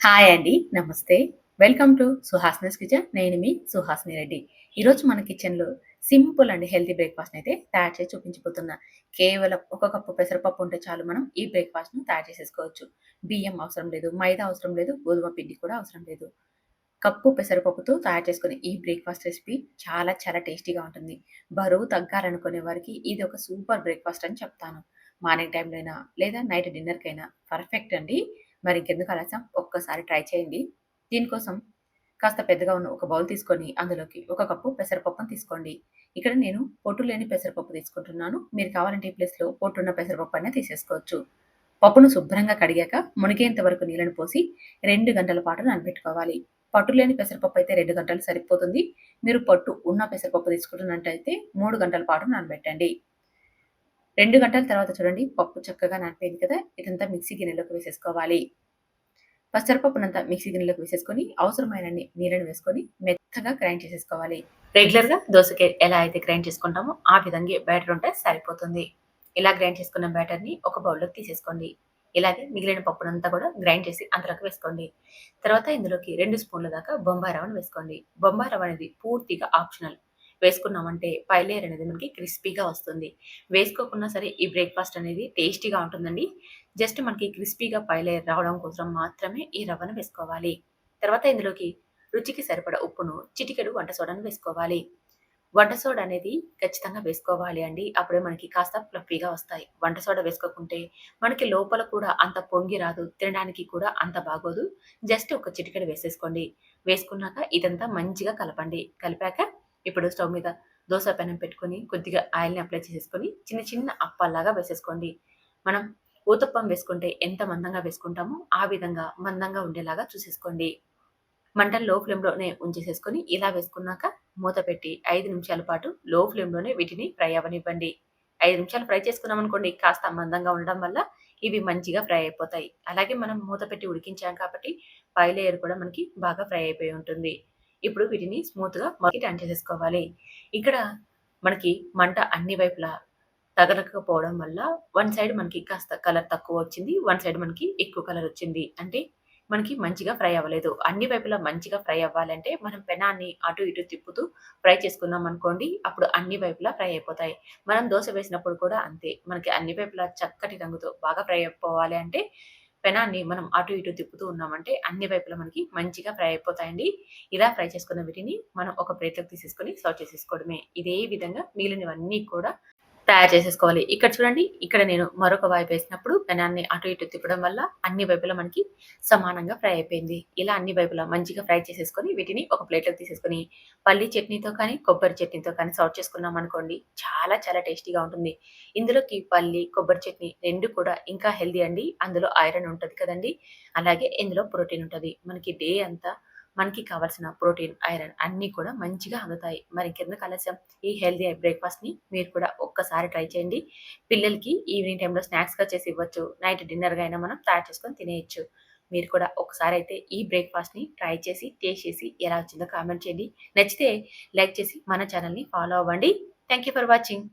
Hi అండి. నమస్తే. Welcome to సుహాస్నస్ కిచెన్. నేను మీ సుహాస్ని రెడ్డి. ఈరోజు మన కిచెన్‌లో సింపుల్ అండ్ హెల్తీ బ్రేక్‌ఫాస్ట్‌ని అయితే తయారు చేసి చూపించబోతున్నా. కేవలం ఒక కప్పు పెసరపప్పు ఉంటే చాలు మనం ఈ బ్రేక్ఫాస్ట్ను తయారు చేసేసుకోవచ్చు. బియ్యం అవసరం లేదు, మైదా అవసరం లేదు, గోధుమ పిండి కూడా అవసరం లేదు. కప్పు పెసరపప్పుతో తయారు చేసుకునే ఈ బ్రేక్‌ఫాస్ట్ రెసిపీ చాలా చాలా టేస్టీగా ఉంటుంది. బరువు తగ్గాలనుకునే వారికి ఇది ఒక సూపర్ బ్రేక్‌ఫాస్ట్ అని చెప్తాను. మార్నింగ్ టైంలో అయినా లేదా నైట్ డిన్నర్‌కైనా పర్ఫెక్ట్ అండి. మరి ఇంకెందుకు ఆలస్యం ఒక్కసారి ట్రై చేయండి. దీనికోసం కాస్త పెద్దగా ఉన్న ఒక బౌల్ తీసుకొని అందులోకి ఒక కప్పు పెసరపప్పును తీసుకోండి. ఇక్కడ నేను పొట్టు లేని పెసరపప్పు తీసుకుంటున్నాను. మీరు కావాలంటే ఈ ప్లేస్‌లో పొట్టున్న పెసరపప్పు అయినా తీసేసుకోవచ్చు. పప్పును శుభ్రంగా కడిగాక మునిగేంత వరకు నీళ్ళను పోసి రెండు గంటల పాటు నానబెట్టుకోవాలి. పట్టు లేని పెసరపప్పు అయితే రెండు గంటలు సరిపోతుంది. మీరు పట్టు ఉన్న పెసరపప్పు తీసుకుంటున్నట్టయితే మూడు గంటల పాటు నానబెట్టండి. రెండు గంటల తర్వాత చూడండి పప్పు చక్కగా నానిపోయింది కదా! ఇదంతా మిక్సీ గిన్నెలోకి వేసేసుకోవాలి. పెసరపప్పునంతా మిక్సీ గిన్నెలోకి వేసేసుకొని అవసరమైన నీళ్ళని వేసుకొని మెత్తగా గ్రైండ్ చేసేసుకోవాలి. రెగ్యులర్‌గా దోశకి ఎలా అయితే గ్రైండ్ చేసుకుంటామో ఆ విధంగా బ్యాటర్ ఉంటే సరిపోతుంది. ఇలా గ్రైండ్ చేసుకున్న బ్యాటర్‌ని ఒక బౌల్‌లోకి తీసేసుకోండి. ఇలాగే మిగిలిన పప్పునంతా కూడా గ్రైండ్ చేసి అందులోకి వేసుకోండి. తర్వాత ఇందులోకి రెండు స్పూన్ల దాకా బొంబాయి రవ్వను వేసుకోండి. బొంబాయి రవ్వ అనేది పూర్తిగా ఆప్షనల్. వేసుకున్నామంటే పైలేయర్ అనేది మనకి క్రిస్పీగా వస్తుంది. వేసుకోకున్నా సరే ఈ బ్రేక్‌ఫాస్ట్ అనేది టేస్టీగా ఉంటుందండి. జస్ట్ మనకి క్రిస్పీగా పైలేయర్ రావడం కోసం మాత్రమే ఈ రవ్వను వేసుకోవాలి. తర్వాత ఇందులోకి రుచికి సరిపడా ఉప్పును, చిటికెడు వంట సోడాను వేసుకోవాలి. వంట సోడా అనేది ఖచ్చితంగా వేసుకోవాలి అండి. అప్పుడే మనకి కాస్త ఫ్లఫీగా వస్తాయి. వంట సోడా వేసుకోకుంటే మనకి లోపల కూడా అంత పొంగి రాదు. తినడానికి కూడా అంత బాగోదు. జస్ట్ ఒక చిటికెడు వేసేసుకోండి. వేసుకున్నాక ఇదంతా మంచిగా కలపండి. కలిపాక ఇప్పుడు స్టవ్ మీద దోస పెనం పెట్టుకొని కొద్దిగా ఆయిల్‌ని అప్లై చేసేసుకొని చిన్న చిన్న అప్పాల్లాగా వేసేసుకోండి. మనం ఊతప్పం వేసుకుంటే ఎంత మందంగా వేసుకుంటామో ఆ విధంగా మందంగా ఉండేలాగా చూసేసుకోండి. మంటను లో ఫ్లేమ్‌లోనే ఉంచేసేసుకొని ఇలా వేసుకున్నాక మూత పెట్టి ఐదు నిమిషాల పాటు లో ఫ్లేమ్‌లోనే వీటిని ఫ్రై అవ్వనివ్వండి. ఐదు నిమిషాలు ఫ్రై చేసుకున్నామనుకోండి కాస్త మందంగా ఉండడం వల్ల ఇవి మంచిగా ఫ్రై అయిపోతాయి. అలాగే మనం మూత పెట్టి ఉడికించాం కాబట్టి పై కూడా మనకి బాగా ఫ్రై అయిపోయి ఉంటుంది. ఇప్పుడు వీటిని స్మూత్‌గా మళ్ళీ టర్న్ చేసేసుకోవాలి. ఇక్కడ మనకి మంట అన్ని వైపులా తగలకపోవడం వల్ల వన్ సైడ్ మనకి కాస్త కలర్ తక్కువ వచ్చింది. వన్ సైడ్ మనకి ఎక్కువ కలర్ వచ్చింది. అంటే మనకి మంచిగా ఫ్రై అవ్వలేదు. అన్ని వైపులా మంచిగా ఫ్రై అవ్వాలంటే మనం పెనాన్ని అటు ఇటు తిప్పుతూ ఫ్రై చేసుకున్నాం అనుకోండి అప్పుడు అన్ని వైపులా ఫ్రై అయిపోతాయి. మనం దోశ వేసినప్పుడు కూడా అంతే. మనకి అన్ని వైపులా చక్కటి రంగుతో బాగా ఫ్రై అయిపోవాలి అంటే పెనాన్ని మనం అటు ఇటు తిప్పుతూ ఉన్నామంటే అన్ని వైపులా మనకి మంచిగా ఫ్రై అయిపోతాయండి. ఇలా ఫ్రై చేసుకున్న వీటిని మనం ఒక ప్లేట్‌లోకి తీసేసుకొని సర్వ్ చేసేసుకోవడమే. ఇదే విధంగా మిగిలినవన్నీ కూడా తయారు చేసేసుకోవాలి. ఇక్కడ చూడండి ఇక్కడ నేను మరొక వైపు వేసినప్పుడు పెనాన్ని అటు ఇటు తిప్పడం వల్ల అన్ని వైపులా మనకి సమానంగా ఫ్రై అయిపోయింది. ఇలా అన్ని వైపులా మంచిగా ఫ్రై చేసేసుకొని వీటిని ఒక ప్లేట్‌లోకి తీసేసుకొని పల్లి చట్నీతో కానీ, కొబ్బరి చట్నీతో కానీ సర్వ్ చేసుకున్నాం అనుకోండి చాలా చాలా టేస్టీగా ఉంటుంది. ఇందులోకి పల్లి, కొబ్బరి చట్నీ రెండు కూడా ఇంకా హెల్తీ అండి. అందులో ఐరన్ ఉంటుంది కదండి అలాగే ఇందులో ప్రోటీన్ ఉంటుంది మనకి డే అంతా మనకి కావాల్సిన ప్రోటీన్, ఐరన్ అన్నీ కూడా మంచిగా అందుతాయి. మరి కింద ఆలస్యం ఈ హెల్తీ బ్రేక్‌ఫాస్ట్‌ని మీరు కూడా ఒక్కసారి ట్రై చేయండి. పిల్లలకి ఈవినింగ్ టైంలో స్నాక్స్‌గా చేసి ఇవ్వచ్చు. నైట్ డిన్నర్‌గా అయినా మనం తయారు చేసుకొని తినేయచ్చు మీరు కూడా ఒకసారి అయితే ఈ బ్రేక్‌ఫాస్ట్‌ని ట్రై చేసి, టేస్ట్ చేసి ఎలా వచ్చిందో కామెంట్ చేయండి. నచ్చితే లైక్ చేసి మన ఛానల్ని ఫాలో అవ్వండి. Thank you for watching.